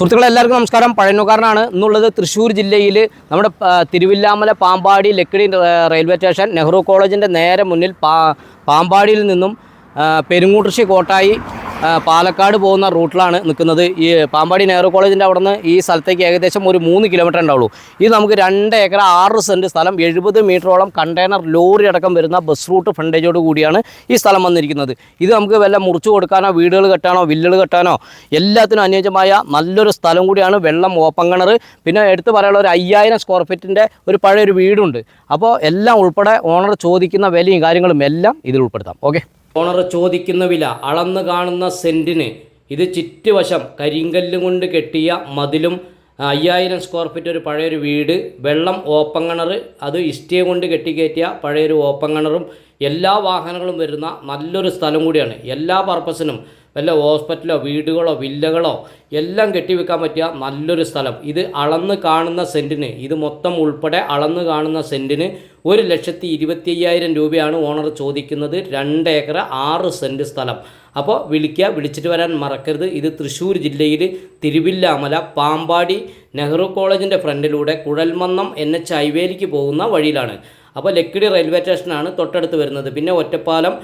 സുഹൃത്തുക്കളെ എല്ലാവർക്കും നമസ്കാരം. പഴയനുകാരനാണ് ഇന്നുള്ളത് തൃശ്ശൂർ ജില്ലയിൽ നമ്മുടെ തിരുവില്ലാമല പാമ്പാടി ലക്കിടി റെയിൽവേ സ്റ്റേഷൻ നെഹ്റു കോളേജിന്റെ നേരെ മുന്നിൽ പാമ്പാടിയിൽ നിന്നും ആ, കോട്ടായി പാലക്കാട് പോകുന്ന റൂട്ടിലാണ് നിൽക്കുന്നത്. ഈ പാമ്പാടി നെഹ്റു കോളേജിന്റെ അവിടെ നിന്ന് ഈ സ്ഥലത്തേക്ക് ഏകദേശം ഒരു മൂന്ന് കിലോമീറ്റർ ഉണ്ടാവുള്ളൂ. ഇത് നമുക്ക് രണ്ട് ഏക്കർ ആറ് സെന്റ് സ്ഥലം എഴുപത് മീറ്ററോളം കണ്ടെയ്നർ ലോറി അടക്കം വരുന്ന ബസ് റൂട്ട് ഫ്രണ്ടേജോട് കൂടിയാണ് ഈ സ്ഥലം വന്നിരിക്കുന്നത്. ഇത് നമുക്ക് വല്ല മുറിച്ചു കൊടുക്കാനോ വീടുകൾ കെട്ടാനോ വില്ലുകൾ കെട്ടാനോ എല്ലാത്തിനും അനുയോജ്യമായ നല്ലൊരു സ്ഥലം കൂടിയാണ് വെള്ളം ഓപ്പൺ കിണർ പിന്നെ എടുത്തു പറയാനുള്ള ഒരു അയ്യായിരം സ്ക്വയർ ഫീറ്റിന്റെ ഒരു പഴയൊരു വീടുണ്ട്. അപ്പോൾ എല്ലാം ഉൾപ്പെടെ ഓണർ ചോദിക്കുന്ന വിലയും കാര്യങ്ങളും എല്ലാം ഇതിൽ ഉൾപ്പെടുത്താം. ഓക്കെ ഓണർ ചോദിക്കുന്ന വില അളന്ന് കാണുന്ന സെന്റിന് ഇത് ചുറ്റുവശം കരിങ്കല്ല് കൊണ്ട് കെട്ടിയ മതിലും അയ്യായിരം സ്ക്വയർ ഫീറ്റ് ഒരു പഴയൊരു വീട് വെള്ളം ഓപ്പൺ കിണർ അത് ഇഷ്ടിക കൊണ്ട് കെട്ടിക്കയറ്റിയ പഴയൊരു ഓപ്പൺ കിണറും എല്ലാ വാഹനങ്ങളും വരുന്ന നല്ലൊരു സ്ഥലം കൂടിയാണ്. എല്ലാ പർപ്പസിനും വല്ല ഹോസ്പിറ്റലോ വീടുകളോ വില്ലകളോ എല്ലാം കെട്ടിവെക്കാൻ പറ്റിയ നല്ലൊരു സ്ഥലം. ഇത് അളന്ന് കാണുന്ന സെന്റിന് ഇത് മൊത്തം ഉൾപ്പെടെ അളന്ന് കാണുന്ന സെന്റിന് ഒരു ലക്ഷത്തി ഇരുപത്തി അയ്യായിരം രൂപയാണ് ഓണർ ചോദിക്കുന്നത്. രണ്ട് ഏക്കർ ആറ് സെന്റ് സ്ഥലം. അപ്പോൾ വിളിക്കുക വിളിച്ചിട്ട് വരാൻ മറക്കരുത്. ഇത് തൃശ്ശൂർ ജില്ലയിൽ തിരുവില്ലാമല പാമ്പാടി നെഹ്റു കോളേജിന്റെ ഫ്രണ്ടിലൂടെ കുഴൽമന്നം എൻ എച്ച് ഹൈവേയിലേക്ക് പോകുന്ന വഴിയിലാണ്. അപ്പോൾ ലക്കിടി റെയിൽവേ സ്റ്റേഷനാണ് തൊട്ടടുത്ത് വരുന്നത്. പിന്നെ ഒറ്റപ്പാലം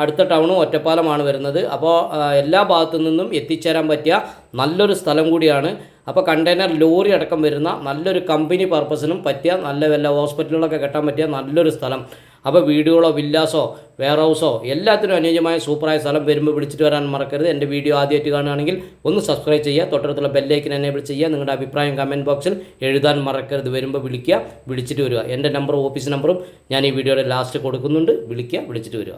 അടുത്ത ടൗണും ഒറ്റപ്പാലമാണ് വരുന്നത്. അപ്പോൾ എല്ലാ ഭാഗത്തു നിന്നും എത്തിച്ചേരാൻ പറ്റിയ നല്ലൊരു സ്ഥലം കൂടിയാണ്. അപ്പോൾ കണ്ടെയ്നർ ലോറി അടക്കം വരുന്ന നല്ലൊരു കമ്പനി പർപ്പസിനും പറ്റിയ നല്ല വല്ല ഹോസ്പിറ്റലുകളൊക്കെ കെട്ടാൻ പറ്റിയ നല്ലൊരു സ്ഥലം. അപ്പോൾ വീടുകളോ വില്ലാസോ വെയർ ഹൗസോ എല്ലാത്തിനും അനുയോജ്യമായ സൂപ്പറായ സ്ഥലം വരുമ്പോൾ വിളിച്ചിട്ട് വരാൻ മറക്കരുത്. എന്റെ വീഡിയോ ആദ്യമായിട്ട് കാണുകയാണെങ്കിൽ ഒന്ന് സബ്സ്ക്രൈബ് ചെയ്യുക തൊട്ടടുത്തുള്ള ബെല്ലൈക്കൻ എനേബിൾ ചെയ്യുക നിങ്ങളുടെ അഭിപ്രായം കമന്റ് ബോക്സിൽ എഴുതാൻ മറക്കരുത്. വരുമ്പോൾ വിളിക്കുക വിളിച്ചിട്ട് വരിക. എന്റെ നമ്പർ ഓഫീസ് നമ്പറും ഞാൻ ഈ വീഡിയോയുടെ ലാസ്റ്റ് കൊടുക്കുന്നുണ്ട്. വിളിക്കുക വിളിച്ചിട്ട് വരിക.